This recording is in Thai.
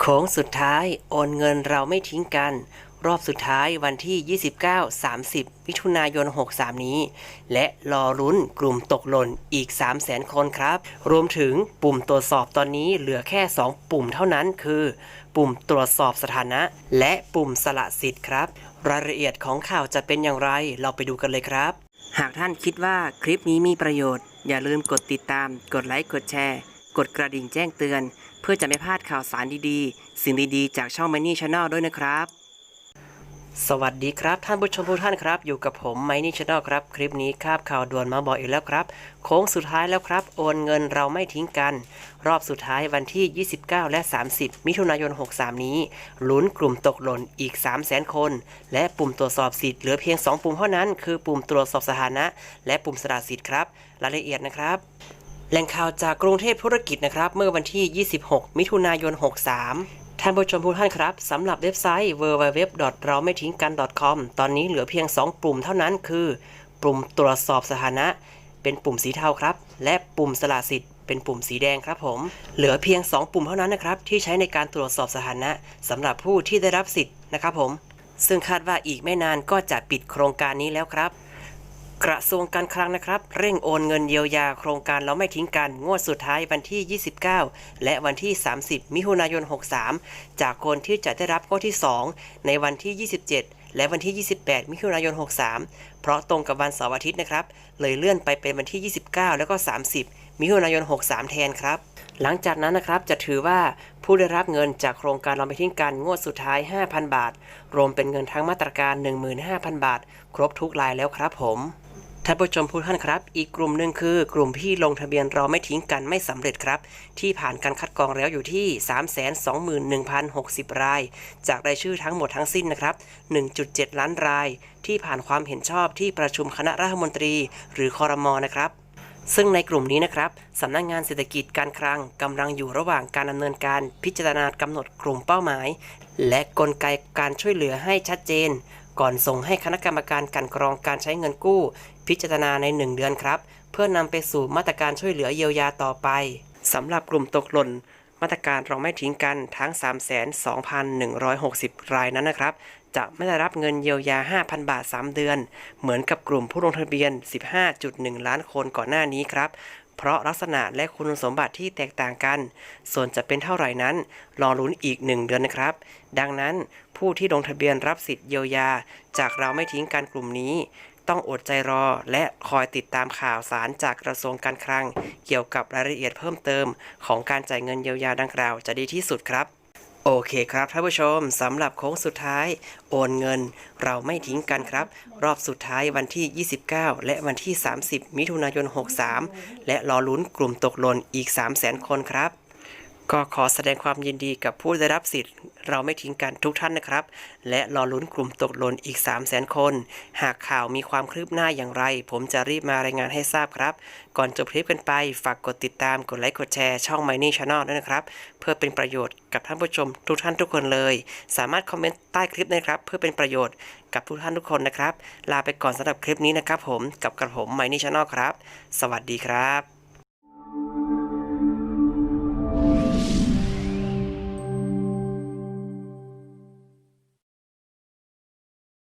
โค้งสุดท้ายโอนเงินเราไม่ทิ้งกัน รอบสุดท้ายวันที่ 29 30 มิถุนายน 63 นี้ และรอรุ้นกลุ่มตกหล่นอีก 3 0 0 0 0 0 คนครับ รวมถึงปุ่มตรวจสอบตอนนี้เหลือแค่ 2 ปุ่มเท่านั้นคือ ปุ่มตรวจสอบสถานะ และปุ่มสละสิทธิ์ครับ รายละเอียดของข่าวจะเป็นอย่างไรเราไปดูกันเลยครับ หากท่านคิดว่าคลิปนี้มีประโยชน์ อย่าลืมกดติดตาม กดไลค์กดแชร์ กดกระดิ่งแจ้งเตือน เพื่อจะไม่พลาดข่าวสารดีๆ สิ่งดีๆ จากช่อง Money Channel ด้วยนะครับ สวัสดีครับท่านผู้ชมทุกท่านครับ อยู่กับผม Money Channel ครับ คลิปนี้คาบข่าวด่วนมาบอกอีกแล้วครับ โค้งสุดท้ายแล้วครับ โอนเงินเราไม่ทิ้งกัน รอบสุดท้ายวันที่ 29 และ 30 มิถุนายน 63 นี้ลุ้นกลุ่มตกหล่นอีก 3 0 0 0 0 0 คน และปุ่มตรวจสอบสิทธิ์เหลือเพียง 2 ปุ่มเท่านั้น คือปุ่มตรวจสอบสถานะ และปุ่มสละสิทธิ์ครับ รายละเอียดนะครับ แหล่งข่าวจากกรุงเทพธุรกิจนะครับ เมื่อวันที่ 26 มิถุนายน 63 ท่านผู้ชมทุกท่านครับสำหรับเว็บไซต์ www เราไม่ทิ้งกัน .com ตอนนี้เหลือเพียง 2 ปุ่มเท่านั้นคือ ปุ่มตรวจสอบสถานะ เป็นปุ่มสีเทาครับ และปุ่มสละสิทธิ์เป็นปุ่มสีแดงครับผม เหลือเพียง 2 ปุ่มเท่านั้นนะครับ ที่ใช้ในการตรวจสอบสถานะสำหรับผู้ที่ได้รับสิทธิ์นะครับผม ซึ่งคาดว่าอีกไม่นานก็จะปิดโครงการนี้แล้วครับ กระทรวงการคลังนะครับ เร่งโอนเงินเยียวยาโครงการเราไม่ทิ้งกัน งวดสุดท้ายวันที่ 29 และวันที่ 30 มิถุนายน 63 จากคนที่จะได้รับงวดที่ 2 ในวันที่ 27 และวันที่ 28 มิถุนายน 63 เพราะตรงกับวันเสาร์อาทิตย์นะครับ เลยเลื่อนไปเป็นวันที่ 29 แล้วก็ 30 มิถุนายน 63 แทนครับ หลังจากนั้นนะครับจะถือว่าผู้ได้รับเงินจากโครงการเราไม่ทิ้งกันงวดสุดท้าย 5,000 บาท รวมเป็นเงินทั้งมาตรการ 15,000 บาท ครบทุกรายแล้วครับผม ท่านผู้ชมผู้ท่านครับ อีกกลุ่มหนึ่งคือกลุ่มที่ลงทะเบียนราไม่ทิ้งกันไม่สำเร็จครับ ที่ผ่านการคัดกรองแล้วอยู่ที่ 321,060 ราย จากรายชื่อทั้งหมดทั้งสิ้นนะครับ 1.7 ล้านราย ที่ผ่านความเห็นชอบที่ประชุมคณะรัฐมนตรี หรือคอรมอนะครับซึ่งในกลุ่มนี้นะครับสำนักงงานเศรษฐกิจการคลังกำลังอยู่ระหว่างการดำเนินการพิจารณากำหนดกลุ่มเป้าหมาย และกลไกการช่วยเหลือให้ชัดเจน ก่อนส่งให้คณะกรรมการกลันกรองการใช้เงินกู้ พิจารณาใน 1 เดือนครับ เพื่อนำไปสู่มาตรการช่วยเหลือเยียวยาต่อไปสำหรับกลุ่มตกหล่นมาตรการเราไม่ทิ้งกันทั้ง 32,160 รายนั้นนะครับ จะไม่ได้รับเงินเยียวยา 5,000 บาท 3 เดือน เหมือนกับกลุ่มผู้ลงทะเบียน 15.1 ล้านคนก่อนหน้านี้ครับ เพราะลักษณะและคุณสมบัติที่แตกต่างกัน ส่วนจะเป็นเท่าไหร่นั้น รอลุ้นอีก 1 เดือนนะครับ ดังนั้นผู้ที่ลงทะเบียนรับสิทธิ์เยียวยา จากเราไม่ทิ้งกันกลุ่มนี้ ต้องอดใจรอ และคอยติดตามข่าวสารจากกระทรวงการคลัง เกี่ยวกับรายละเอียดเพิ่มเติม ของการจ่ายเงินเยียวยาดังกล่าวจะดีที่สุดครับโอเคครับท่านผู้ชมสำหรับโค้งสุดท้าย โอนเงินเราไม่ทิ้งกันครับ รอบสุดท้ายวันที่ 29 และวันที่ 30 มิถุนายน 63 และรอลุ้นกลุ่มตกหล่นอีก 3 0 0 0 0 0 คนครับ ก็ขอแสดงความยินดีกับผู้ได้รับสิทธิ์ เราไม่ทิ้งกันทุกท่านนะครับ และรอลุ้นกลุ่มตกหล่นอีก 3 0 0 0 0 0 คน หากข่าวมีความคืบหน้าอย่างไร ผมจะรีบมารายงานให้ทราบครับ ก่อนจบคลิปกันไป ฝากกดติดตามกดไลค์กดแชร์ช่อง m i n y Channel ด้วยนะครับ เพื่อเป็นประโยชน์กับท่านผู้ชมทุกท่านทุกคนเลย สามารถคอมเมนต์ใต้คลิปนะครับ เพื่อเป็นประโยชน์กับทุกท่านทุกคนนะครับ ลาไปก่อนสำหรับคลิปนี้นะครับผมกับกระผม m i n y Channel ครับ สวัสดีครับ